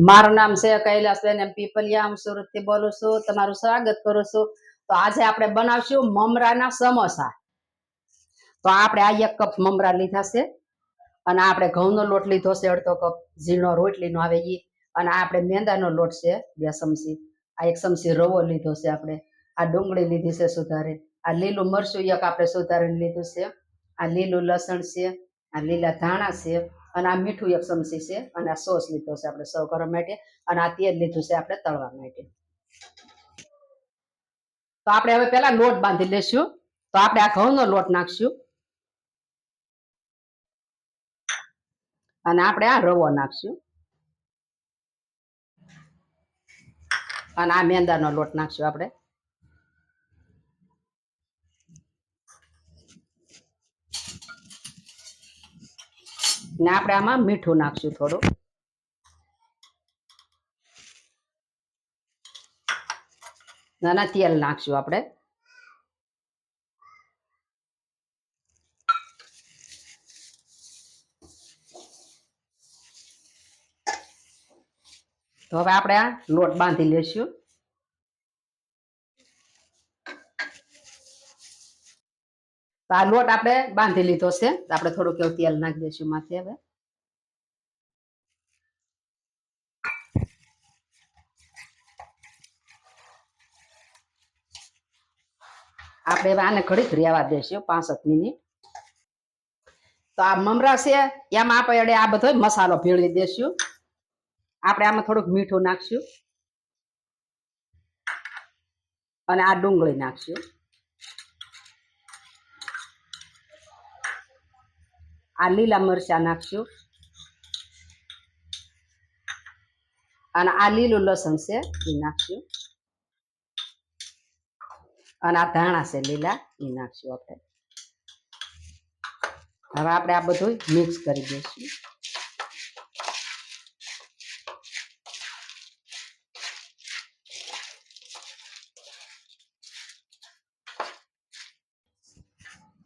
મારું નામ છે કૈલાસબેન એમ પીપલિયા. હું સુરતથી બોલું છું. તમારું સ્વાગત કરું છું. તો આજે આપણે બનાવશું મમરાના સમોસા. તો આપણે આ એક કપ મમરા લીધા છે. અને આપણે ઘઉંનો લોટ લીધો છે, અડધો કપ ઝીણો રોટલીનો આવે એ અને આપણે મેંદાનો લોટ છે, બે ચમચી. આ એક ચમચી રવો લીધો છે આપણે. આ ડુંગળી લીધી છે સુધારે. આ લીલું મરચું એક આપણે સુધારીને લીધું છે. આ લીલું લસણ છે. આ લીલા ધાણા છે. અને આ મીઠું એક ચમચી છે અને આ સોસ લીધો છે આપણે સર્વ કરવા માટે. અને આ તેલ લીધું છે આપણે તળવા માટે. તો આપણે હવે પેલા લોટ બાંધી લેશું. તો આપણે આ ઘઉંનો લોટ નાખશું. અને આપણે આ રવો નાખશું. અને આ મેંદાનો લોટ નાખશું આપણે. ને આપણે આમાં મીઠું નાખશું થોડું. નાના તેલ નાખશું આપણે. તો હવે આપણે આ લોટ બાંધી લેશું. તો આ લોટ આપણે બાંધી લીધો છે. આપણે થોડુંક એવું તેલ નાખી દઈશું માથે હવે. આપણે હવે આને ઘડીક રેવા દેશું પાંસઠ મિનિટ. તો આ મમરા છે, એમાં આપણે આ બધો મસાલો ભેળવી દેશું આપણે આમાં થોડુંક મીઠું નાખશું. અને આ ડુંગળી નાખશું. આ લીલા મરચા નાખશું. અને આ લીલું લસણ છે એ નાખશું. અને આ ધાણા છે લીલા, એ નાખશું આપણે. હવે આપણે આ બધું મિક્સ કરી દઈશું.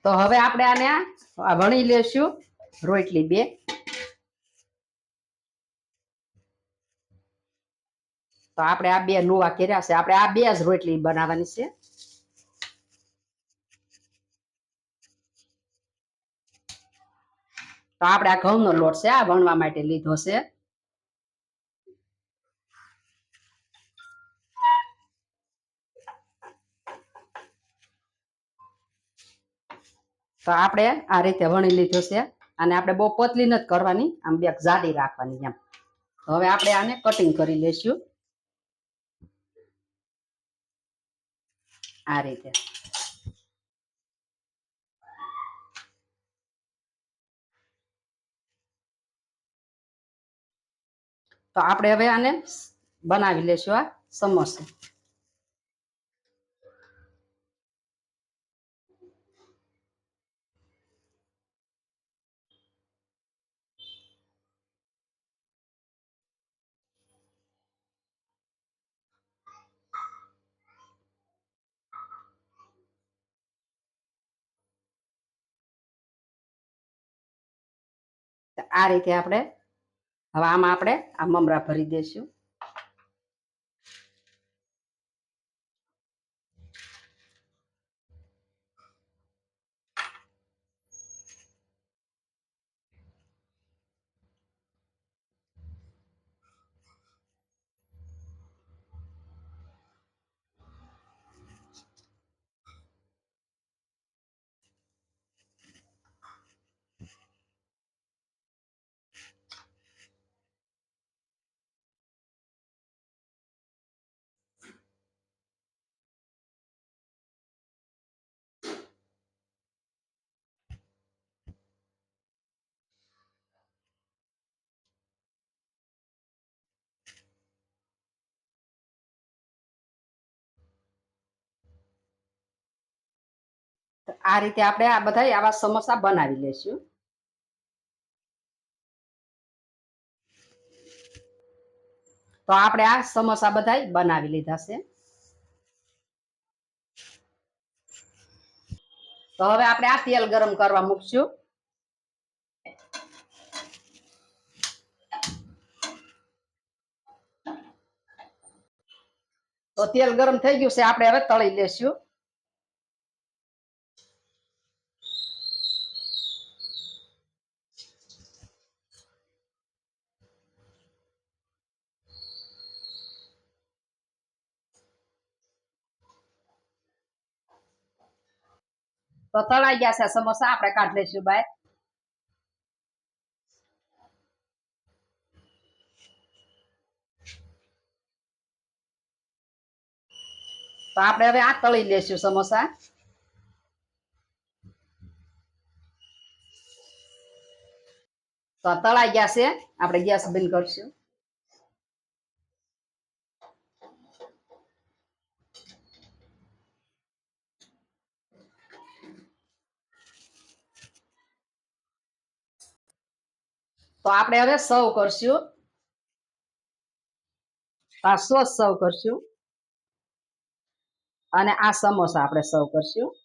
તો હવે આપણે આને વણી લેશું. રોટલી બે. તો આપણે આ બે લુવા કર્યા છે. આપણે આ બે જ રોટલી બનાવવાની છે. તો આપણે આ ઘઉંનો લોટ છે, આ વણવા માટે લીધો છે. તો આપણે આ રીતે વણી લીધો છે. અને આપણે બહુ પતલી નથી કરવાની, આમ બે જાડી રાખવાની એમ. હવે આપણે આને કટિંગ કરી લેશું આ રીતે. તો આપણે હવે આને બનાવી લેશું આ સમોસા. આ રીતે આપણે હવે આમાં આપણે આ મમરા ભરી દઈશું આ રીતે આપણે આ બધા આવા સમોસા બનાવી લેશું. તો આપણે આ સમોસા બધા બનાવી લીધા છે. તો હવે આપણે આ તેલ ગરમ કરવા મૂકશું. તો તેલ ગરમ થઈ ગયું છે, આપણે હવે તળી લેશું. તો તળાઈ ગયા છે સમોસા આપણે કાઢી લઈશું બાય. તો આપણે હવે આ તળી લેશું સમોસા. તો તળાઈ ગયા છે આપણે ગેસ બંધ કરશું. તો આપણે હવે સર્વ કરશું. આ સોસ સર્વ કરશું. અને આ સમોસા આપણે સર્વ કરશું.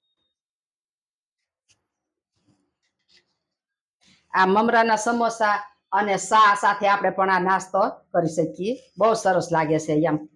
આ મમરાના સમોસા અને સા સાથે આપણે પણ આ નાસ્તો કરી શકીએ. બહુ સરસ લાગે છે, એમ.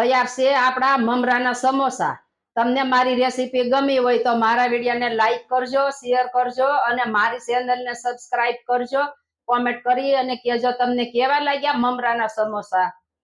તૈયાર છે આપણા મમરાના સમોસા. તમને મારી રેસીપી ગમી હોય તો મારા વિડીયોને લાઈક કરજો શેર કરજો અને મારી ચેનલને સબસ્ક્રાઇબ કરજો. કોમેન્ટ કરી અને કહેજો તમને કેવા લાગ્યા મમરાના સમોસા.